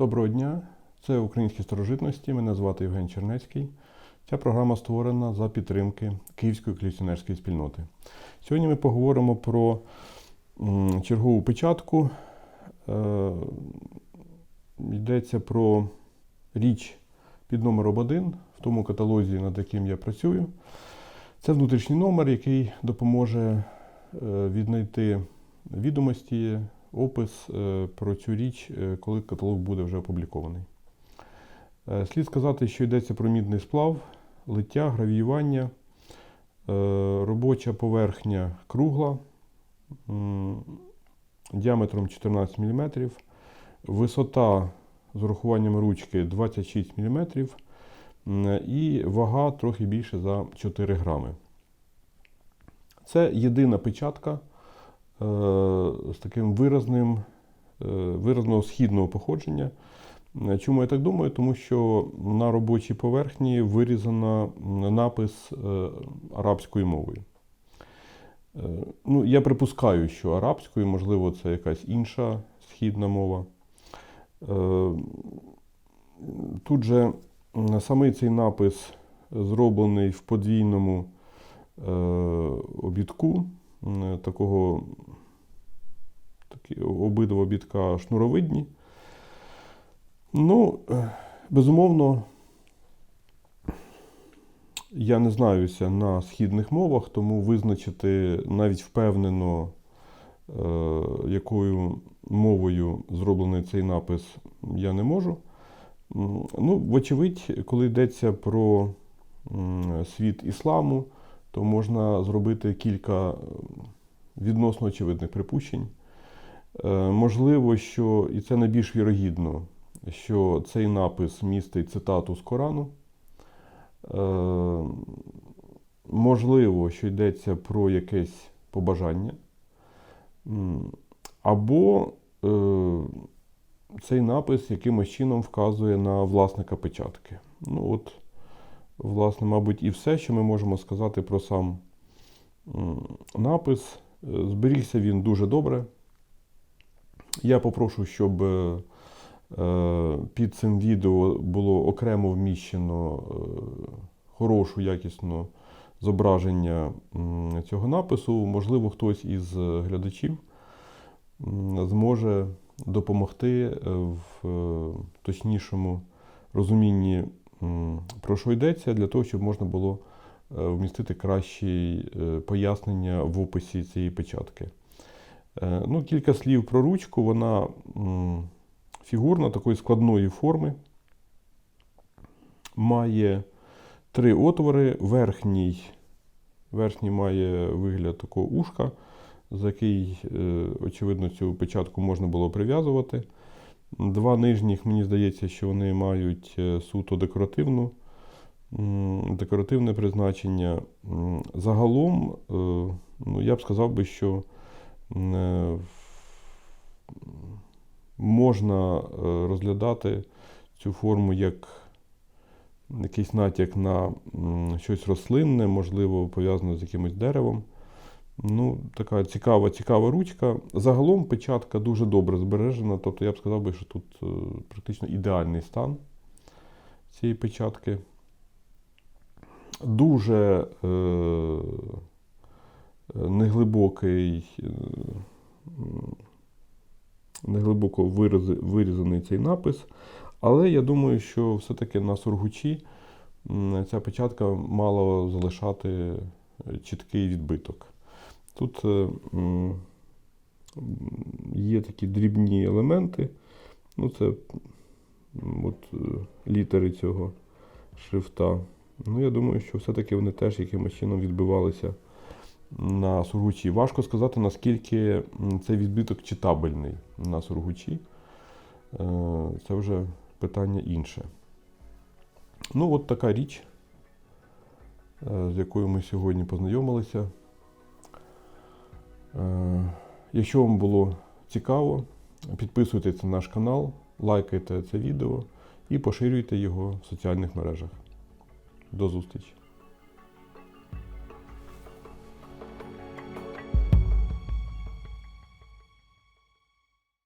Доброго дня, це Українські старожитності. Мене звати Євген Чернецький. Ця програма створена за підтримки Київської колекціонерської спільноти. Сьогодні ми поговоримо про чергову печатку. Е, Йдеться про річ під номером 1 в тому каталозі, над яким я працюю. Це внутрішній номер, який допоможе е, віднайти відомості, опис е, про цю річ, е, коли каталог буде вже опублікований. Е, Слід сказати, що йдеться про мідний сплав, лиття, гравіювання, робоча поверхня кругла діаметром 14 мм, висота з урахуванням ручки 26 мм і вага трохи більше за 4 грами. Це єдина печатка з таким виразним, е, виразного східного походження. Е, Чому я так думаю? Тому що на робочій поверхні вирізано напис е, арабською мовою. Е, Ну, я припускаю, що арабською, можливо, це якась інша східна мова. Е, Тут же самий цей напис зроблений в подвійному е, обідку, такого такі обидва обідка шнуровидні. Ну, е, безумовно, я не знаюся на східних мовах, тому визначити навіть впевнено, е, якою мовою зроблений цей напис, я не можу. Ну, вочевидь, коли йдеться про світ ісламу, то можна зробити кілька е, відносно очевидних припущень. Е, Можливо, що, і це найбільш вірогідно, що цей напис містить цитату з Корану. Е, Можливо, що йдеться про якесь побажання. Або цей напис якимось чином вказує на власника печатки. Ну, от, власне, мабуть, і все, що ми можемо сказати про сам напис. Е, Зберігся він дуже добре. Я попрошу, щоб е, е, під цим відео було окремо вміщено хорошу, якісну зображення цього напису. Можливо, хтось із глядачів зможе допомогти в точнішому розумінні, про що йдеться, для того, щоб можна було е, вмістити кращі е, пояснення в описі цієї печатки. Е, Ну, кілька слів про ручку. Вона фігурна такої складної форми. Має три отвори. Верхній, верхній має вигляд такого ушка, за який, очевидно, цю печатку можна було прив'язувати. Два нижніх, мені здається, що вони мають е, суто декоративну, декоративне призначення. Загалом, е, ну, я б сказав би, що е, можна розглядати цю форму як якийсь натяк на щось рослинне, можливо, пов'язане з якимось деревом. Ну, така цікава, цікава ручка. Загалом печатка дуже добре збережена. Тобто я б сказав би, що тут е, практично ідеальний стан цієї печатки. Дуже е, неглибокий, е, неглибоко вирізаний цей напис. Але я думаю, що все-таки на сургучі ця печатка мала залишати е, чіткий відбиток. Тут е, є такі дрібні елементи. Ну, це от, е, літери цього шрифта. Ну, я думаю, що все-таки вони теж якимось чином відбивалися на сургучі. Важко сказати, наскільки цей відбиток читабельний на сургучі. Е, Це вже питання інше. Ну, от така річ, з якою ми сьогодні познайомилися. Якщо вам було цікаво, підписуйтесь на наш канал, лайкайте це відео і поширюйте його в соціальних мережах. До зустрічі!